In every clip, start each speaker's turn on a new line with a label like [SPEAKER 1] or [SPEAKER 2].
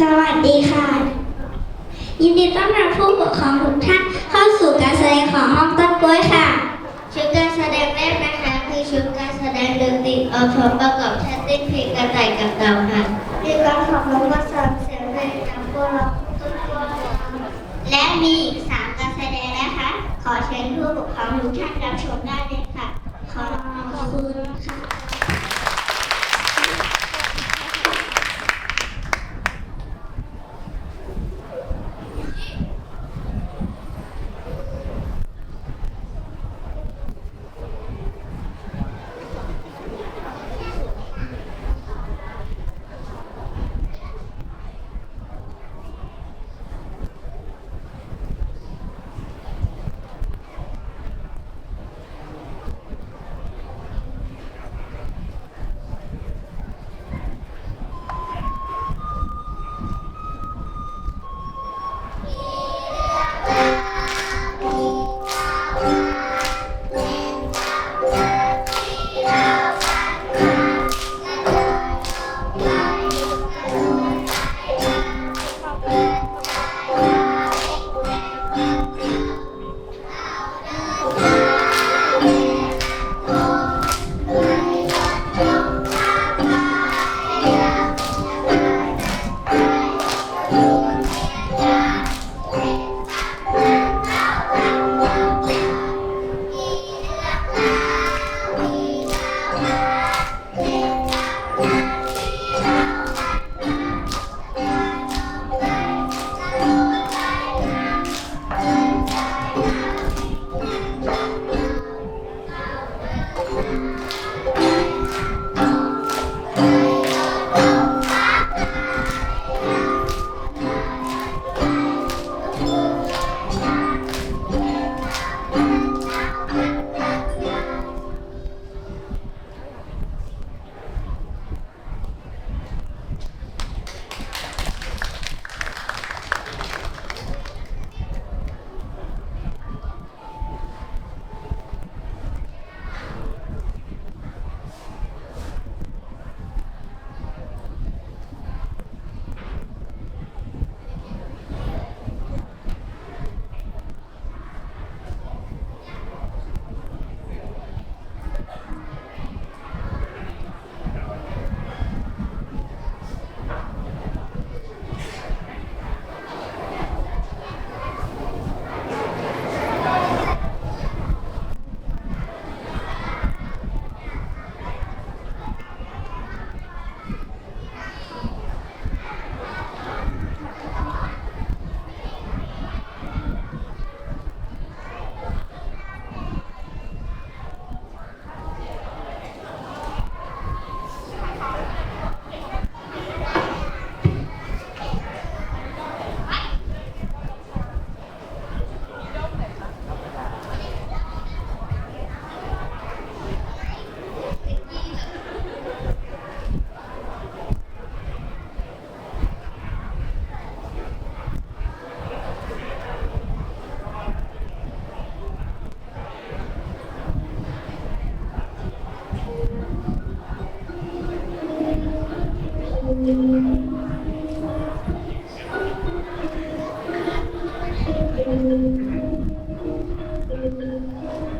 [SPEAKER 1] สวัสดีค่ะ ยินดีต้อนรับผู้ปกครองทุกท่านเข้าสู่การแสดงของห้องต้นกล้วยค่ะชุดการแสดงแรกนะคะ คือชุดการแสดงดนตรีออกผลประกอบชาติเพลงกระต่ายกับเต่าค่ะมีการขับร้องประสานเสียงเพลงจากพวกเราต้นกล้วยและมีอีกสามการแสดงนะคะ ขอเชิญผู้ปกครองทุกท่านรับชมได้เลยค่ะ ขอบคุณค่ะ Thank you.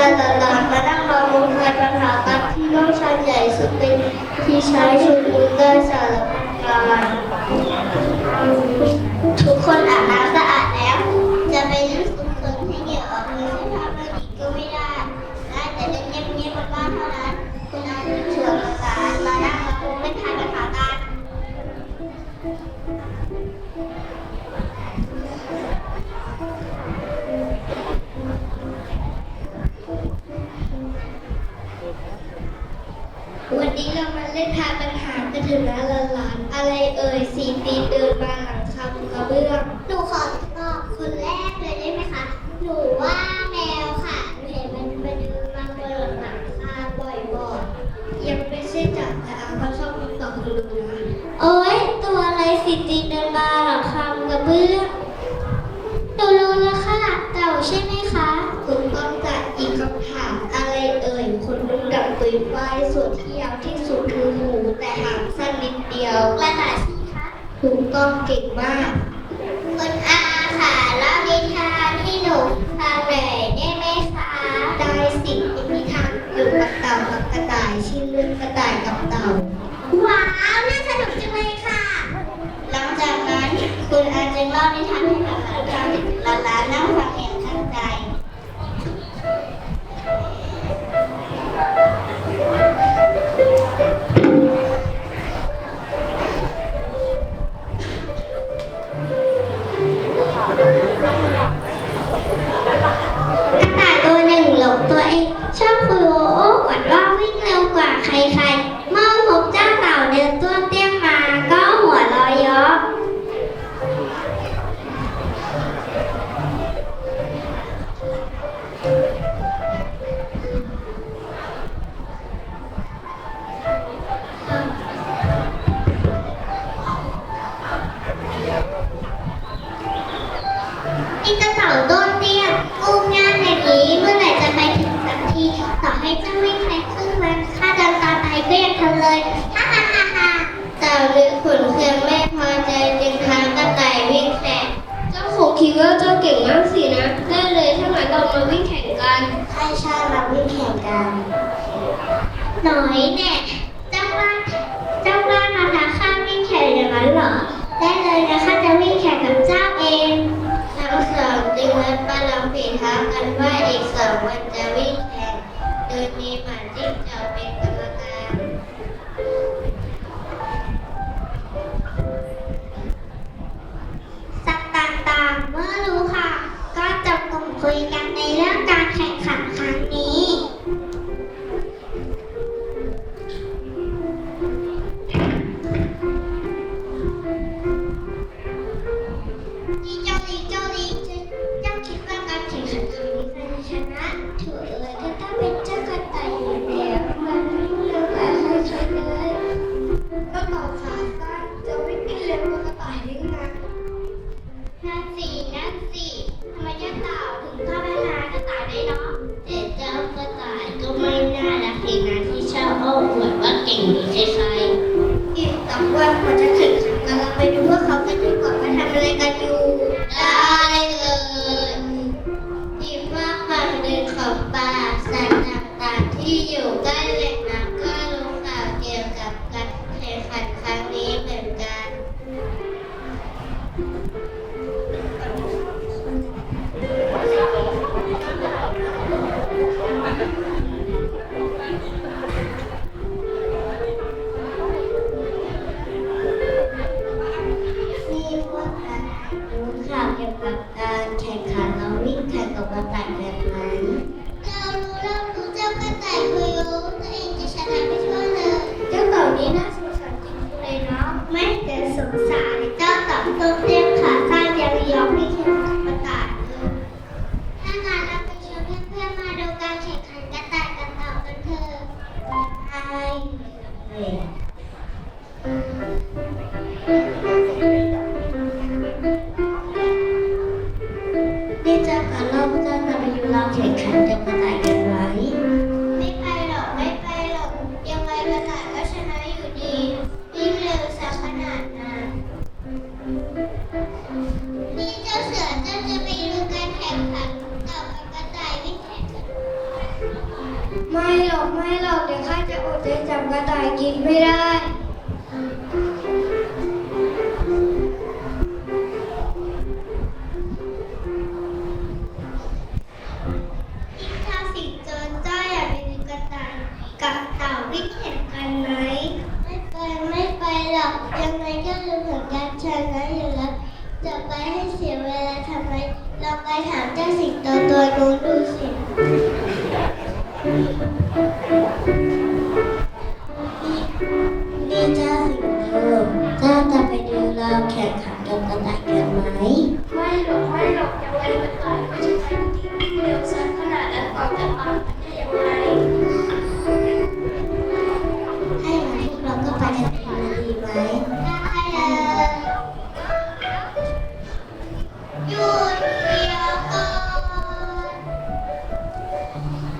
[SPEAKER 1] นาตลาดมานั่งมอมุกในปัญหาตักที่น้องชั้นใหญ่สุดเป็นที่ใช้ชุดมูลเอุตสาหการ ได้พาปัญหากระถึงนะหลานๆอะไรเอ่ยสี่ปีเดินมาหลังคำกระเบื้องหนูขอตอบคนแรกเลยได้ไหมคะ หนูว่าแมวค่ะหนูเห็นมันมันมาบนหลังคาบ่อยๆยังไม่ใช่จับแต่อาเขาชอบคำตอบคุณนะโอ้ยตัวอะไรสี่ปีเดินมาหลังคำกระเบื้อง กองเก่งมาก คุณอาค่ะเล่านิทานที่หนูฟังหน่อยได้ไหมคะได้สินิทานอยู่กับเต่ากับกระต่ายชื่อเรื่องกระต่ายกับเต่า ว้าวน่าสนุกจังเลยค่ะ หลังจากนั้นคุณอาจึงเล่านิทานให้กับหลานๆน่าฟังอย่างตั้งใจ ยัง
[SPEAKER 2] ไง
[SPEAKER 1] ก็คือผลการชนะอยู่แล้วจะไปให้เสียเวลาทำไมลองไปถามเจ้าสิงโตตัวนู้นดูสิ Amen.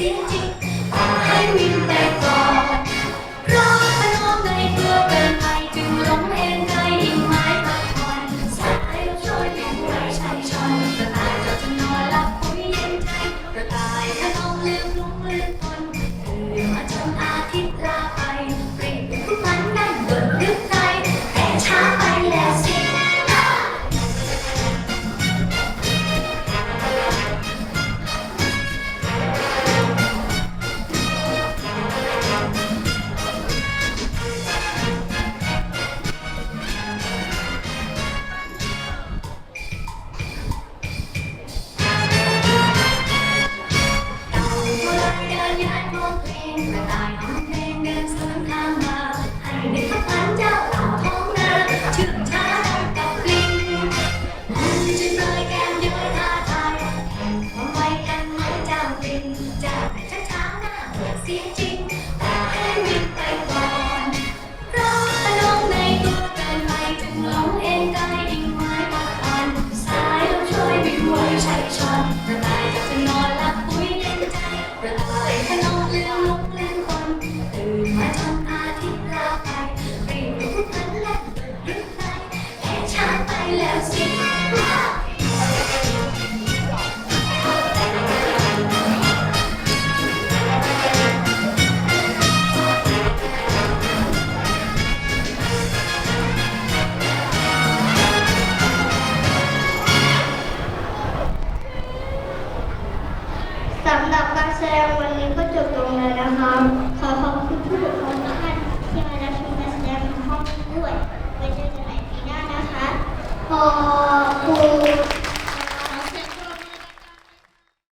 [SPEAKER 1] เ